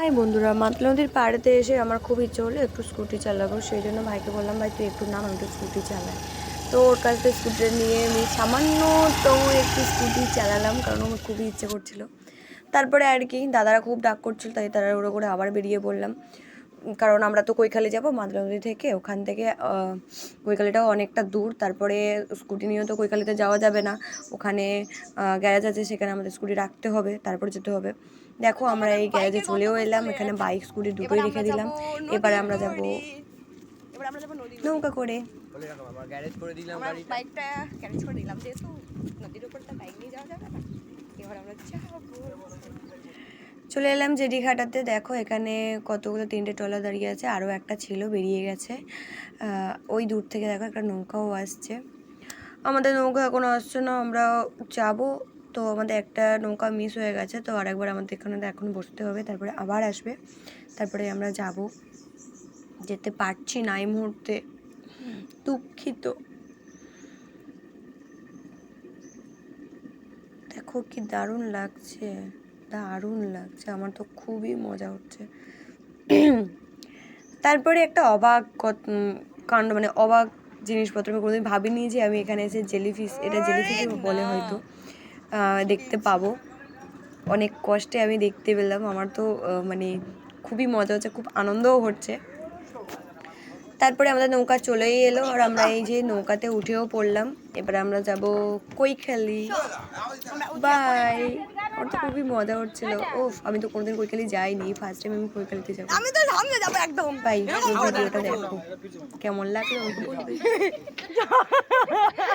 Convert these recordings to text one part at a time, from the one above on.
High বন্ধুরা, মাতলা নদীর পাড়েতে এসে আমার খুব ইচ্ছে হলো একটু স্কুটি চালাবো। সেই জন্য ভাইকে বললাম, ভাই, তুই একটু নাম একটু স্কুটি চালাই। তো ওর কাছ থেকে স্কুটি নিয়ে আমি সামান্য তো একটু স্কুটি চালালাম, কারণ আমার খুবই ইচ্ছে করছিল। তারপরে আর কি, দাদারা খুব ডাক করছিল, তাই তারা ওরা করে আবার বেরিয়ে পড়লাম। কারণ আমরা তো কৈখালি যাব, মাতলা নদী থেকে। ওখান থেকে কৈখালিটাও অনেকটা দূর। তারপরে স্কুটি নিয়েও তো কৈখালিতে যাওয়া যাবে না। ওখানে গ্যারেজ আছে, সেখানে আমাদের স্কুটি রাখতে হবে, তারপরে যেতে হবে। দেখো আমরা এই গ্যারেজে চলেও এলাম এখানে বাইক স্কুটি দুটোই রেখে দিলাম। এবারে আমরা যাব এবার আমরা যাব নৌকা করে। বলে রাখো আমার গ্যারেজ করে দিলাম বাইকটা ক্যারেজ করে দিলাম যেহেতু নদীর উপর তো বাইক নিয়ে যাওয়া যাবে না এবার আমরা চলে এলাম জেডিঘাটাতে। দেখো এখানে কতগুলো তিনটে ট্রলার দাঁড়িয়ে আছে আরও একটা ছিল বেরিয়ে গেছে। ওই দূর থেকে দেখো একটা নৌকাও আসছে। আমাদের নৌকা এখনও আসছে না আমরা যাব। তো আমাদের একটা নৌকা মিস হয়ে গেছে, তো আরেকবার আমাদের এখানে এখন বসতে হবে, তারপরে আবার আসবে। তারপরে আমরা যাব। যেতে পারছি না এই মুহূর্তে। দুঃখিত। দেখো কি দারুণ লাগছে দারুণ লাগছে, আমার তো খুবই মজা হচ্ছে। তারপরে একটা অবাক কাণ্ড মানে অবাক জিনিসপত্র আমি কোনোদিন ভাবিনি যে আমি এখানে এসে জেলিফিশ এটা জেলিফিশ বলে হয়তো। দেখতে পাবো। অনেক কষ্টে আমি দেখতে পেলাম। আমার তো মানে খুবই মজা হচ্ছে খুব আনন্দও হচ্ছে। তারপরে আমাদের নৌকা চলেই এলো আর আমরা এই যে নৌকাতে উঠেও পড়লাম। এবারে আমরা যাব কৈখালি। বাই আমার তো খুবই মজা হচ্ছিল। ও আমি তো কোনোদিন কৈখালি যাইনি। ফার্স্ট টাইম আমি কৈখালিতে যাব। আমি তো সামনে যাব একদম। ভাই ভিডিওটা দেখো। কেমন লাগল বলবে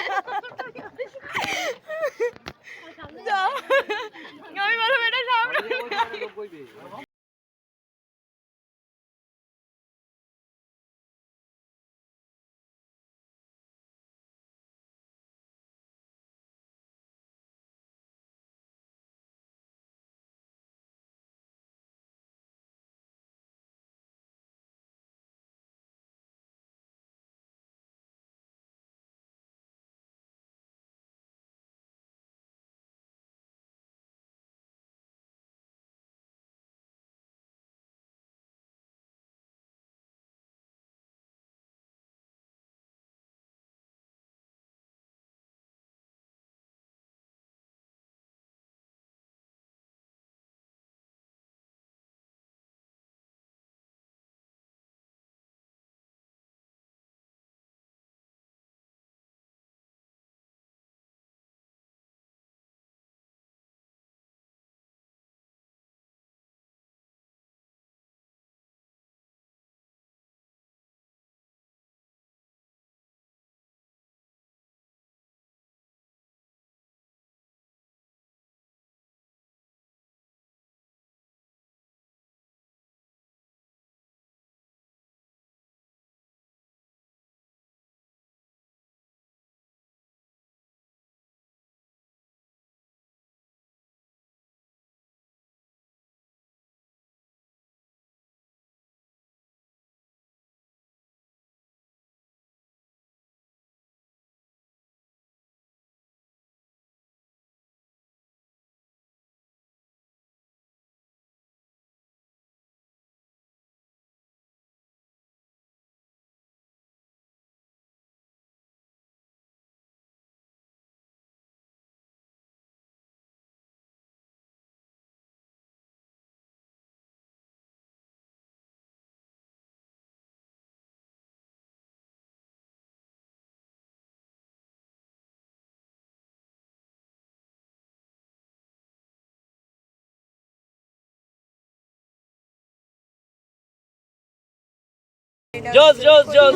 জোস জোস জোস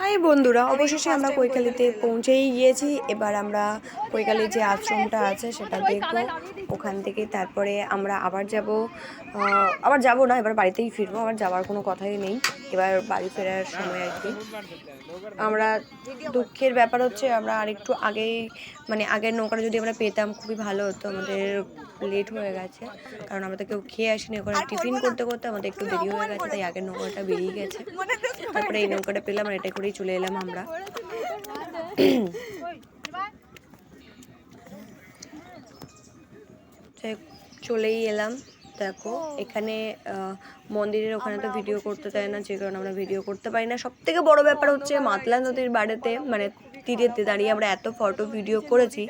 হাই বন্ধুরা অবশেষে আমরা কৈকালিতে পৌঁছেই গিয়েছি। এবার আমরা কৈকালির যে আশ্রমটা আছে সেটা দেখব। ওখান থেকে তারপরে আমরা আবার যাব। আবার যাব না এবার বাড়িতেই ফিরবো। আবার যাওয়ার কোনো কথাই নেই। এবার বাড়ি ফেরার সময় আর কি। আমরা দুঃখের ব্যাপার হচ্ছে আমরা আরেকটু আগেই মানে আগের নৌকাটা যদি আমরা পেতাম খুবই ভালো হতো। আমাদের লেট হয়ে গেছে। কারণ আমরা তো কেউ খেয়ে আসিনি। ওখানে টিফিন করতে করতে আমাদের একটু দেরি হয়ে গেছে তাই আগের নৌকাটা বেরিয়ে গেছে। তারপরে এই নৌকাটা পেলাম আর এটা করেই চলে এলাম আমরা। চলেই এলাম। দেখো, এখানে মন্দিরের ওখানে তো ভিডিও করতে দেয় না, যে কারণে আমরা ভিডিও করতে পারি না। সব থেকে বড় ব্যাপার হচ্ছে মাতলা নদীর বাড়িতে মানে তীরেতে দাঁড়িয়ে আমরা এত ফটো ভিডিও করেছি।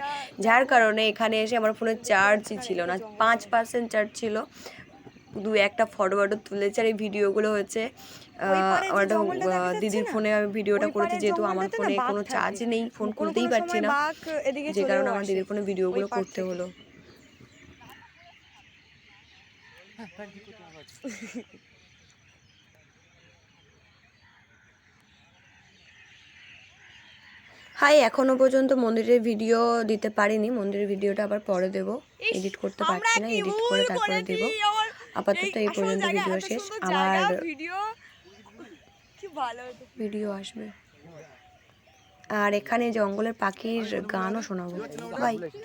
যার কারণে এখানে এসে আমার ফোনে চার্জই ছিল না, পাঁচ পার্সেন্ট চার্জ ছিল। দু একটা ফটো ফটো তুলেছে আর এই ভিডিওগুলো হচ্ছে আমার দিদির ফোনে আমি ভিডিওটা করেছি যেহেতু আমার ফোনে কোনো চার্জ নেই ফোন করতেই পারছি না। যে কারণে আমার দিদির ফোনে ভিডিওগুলো করতে হলো। হাই এখনও পর্যন্ত মন্দিরের ভিডিও দিতে পারিনি। মন্দিরের ভিডিওটা আবার পরে দেব। এডিট করতে পারছি না এডিট করে তারপরে দেব। আপাতত এই পর্যন্ত ভিডিও শেষ। আমার ভিডিও? কি ভালো হতো ভিডিও আসবে। আর এখানে জঙ্গলের পাখির গানও শোনাবো। বাই